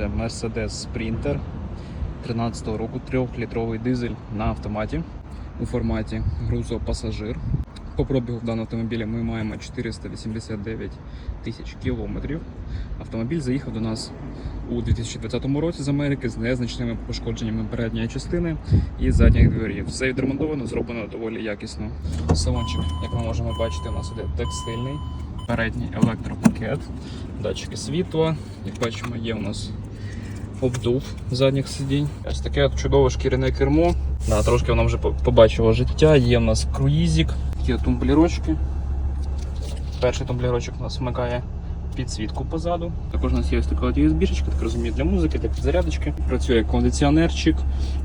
Це Mercedes Sprinter 13 року, 3-літровий дизель на автоматі у форматі грузопасажир. По пробігу в даному автомобілі ми маємо 489 тисяч кілометрів. Автомобіль заїхав до нас у 2020 році з Америки з незначними пошкодженнями передньої частини і задніх дверів. Все відремонтовано, зроблено доволі якісно. Салончик, як ми можемо бачити, у нас іде текстильний, передній електропакет, датчики світла. Як бачимо, є у нас обдув задніх сидінь. Ось таке чудове шкіряне кермо. Да, трошки воно вже по- побачило життя. Є в нас круїзик, такі тумблірочки. Перший тумблірочок у нас вмикає підсвітку позаду. Також у нас є ось така USB-шечка, так розумію, для музики, для підзарядочки. Працює кондиціонерчик,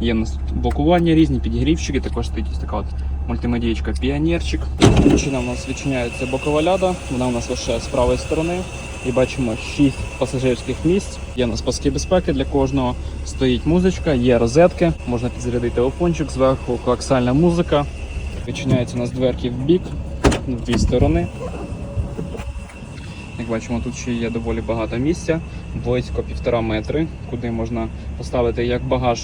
є в нас тут блокування різні, підігрівчики, також стоїть ось така от мультимедієчка піонерчик. Причина у нас відчиняється бокова ляда, вона у нас лише з правої сторони. І бачимо 6 пасажирських місць. Є у нас паски безпеки для кожного. Стоїть музичка, є розетки, можна підзарядити телефончик, зверху коаксальна музика. Відчиняються у нас дверки в бік, в дві сторони. Як бачимо, тут ще є доволі багато місця, близько півтора метри, куди можна поставити як багаж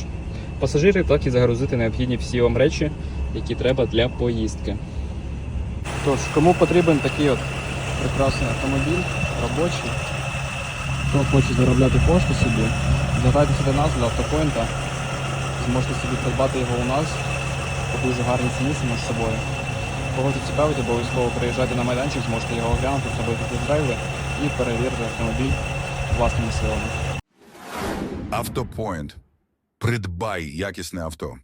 пасажирів, так і загрузити необхідні всі вам речі, які треба для поїздки. Тож, кому потрібен такий от прекрасний автомобіль, робочий, хто хоче заробляти кошти собі, звертайтеся до нас, до автопоінта, зможете собі придбати його у нас по дуже гарній ціні само з собою. Кого це цікавить, обов'язково приїжджайте на майданчик, зможете його оглянути, зробити тест-драйви і перевірити автомобіль власними силами. Автопоінт. Придбай якісне авто.